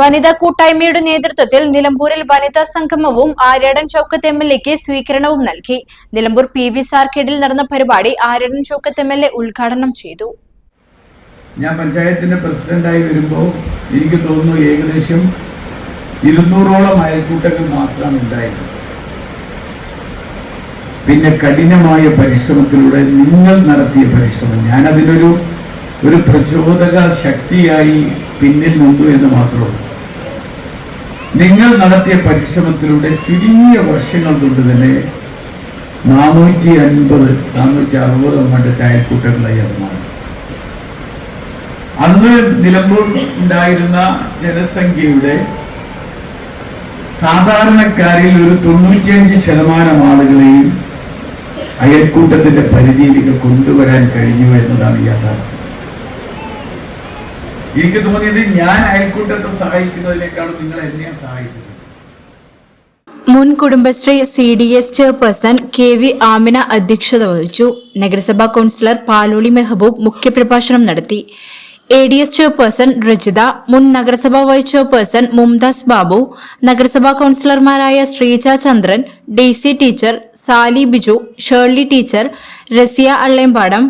വനിതാ കൂട്ടായ്മയുടെ നേതൃത്വത്തിൽ നിലമ്പൂരിൽ വനിതാ സംഗമവും ആര്യാടൻ ചൌക്കത്ത് എം എൽ എക്ക് സ്വീകരണവും നൽകി. നിലമ്പൂർ പി വി സാർക്കേഡിൽ നടന്ന പരിപാടി Aryadan Shoukath M L A ഉദ്ഘാടനം ചെയ്തു. ഞാൻ പഞ്ചായത്തിന്റെ പ്രസിഡന്റായി വരുമ്പോൾ എനിക്ക് തോന്നുന്നു ഏകദേശം ഇരുന്നൂറോളം അയൽക്കൂട്ടങ്ങൾ മാത്രമാണ് ഉണ്ടായിരുന്നത് പിന്നെ കഠിനമായ പരിശ്രമത്തിലൂടെ നിങ്ങൾ നടത്തിയ പരിശ്രമം. ഞാനതിനൊരു ഒരു പ്രചോദക ശക്തിയായി പിന്നിൽ നിന്നു എന്ന് മാത്രമേ നിങ്ങൾ നടത്തിയ പരിശ്രമത്തിലൂടെ ചുരുങ്ങിയ വർഷങ്ങൾ കൊണ്ട് തന്നെ നാനൂറ്റി അൻപത് നാനൂറ്റി അറുപത് അങ്ങോട്ട് ചായക്കൂട്ടങ്ങളായി അത് അന്ന് നിലമ്പൂർ ഉണ്ടായിരുന്ന ജനസംഖ്യയുടെ സാധാരണക്കാരിൽ ഒരു തൊണ്ണൂറ്റിയഞ്ച് ശതമാനം ആളുകളെയും അയൽക്കൂട്ടത്തിന്റെ പരിധിയിലേക്ക് കൊണ്ടുവരാൻ കഴിഞ്ഞു എന്നതാണ് യാഥാർത്ഥ്യം. എനിക്ക് തോന്നിയത് ഞാൻ അയൽക്കൂട്ടത്തെ സഹായിക്കുന്നതിനേക്കാളും നിങ്ങൾ എന്നെ സഹായിച്ചത് മുൻ Kudumbashree C D S chairperson K V Amina അധ്യക്ഷത വഹിച്ചു. നഗരസഭാ കൌൺസിലർ പാലോളി മെഹബൂബ് മുഖ്യപ്രഭാഷണം നടത്തി. A D S chairperson Rajitha മുൻ നഗരസഭാ വൈസ് ചെയർപേഴ്സൺ മുംതാസ് ബാബു നഗരസഭാ കൌൺസിലർമാരായ Sreeja Chandran Daisy teacher Sally Biju Shirley teacher Rasiya Allembadam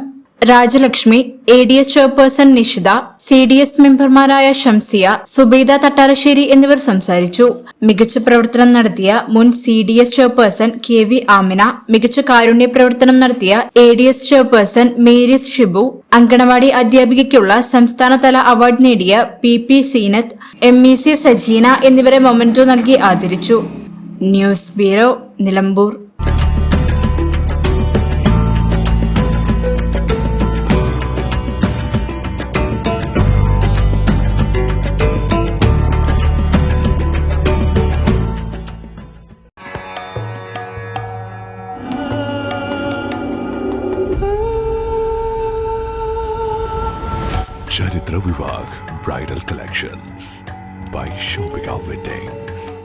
Rajalakshmi A D S chairperson Nishitha C D S മെമ്പർമാരായ ഷംസിയ സുബൈദ തട്ടാരശ്ശേരി എന്നിവർ സംസാരിച്ചു. മികച്ച പ്രവർത്തനം നടത്തിയ മുൻ C D S chairperson K V Amina മികച്ച കാരുണ്യ പ്രവർത്തനം നടത്തിയ A D S chairperson Mary's Shibu anganwadi അധ്യാപികയ്ക്കുള്ള സംസ്ഥാനതല അവാർഡ് നേടിയ P P Seenath M E C Sajeena എന്നിവരെ മൊമെന്റോ നൽകി ആദരിച്ചു. News bureau Nilambur. Travelwag Bridal Collections by Shobika Weddings.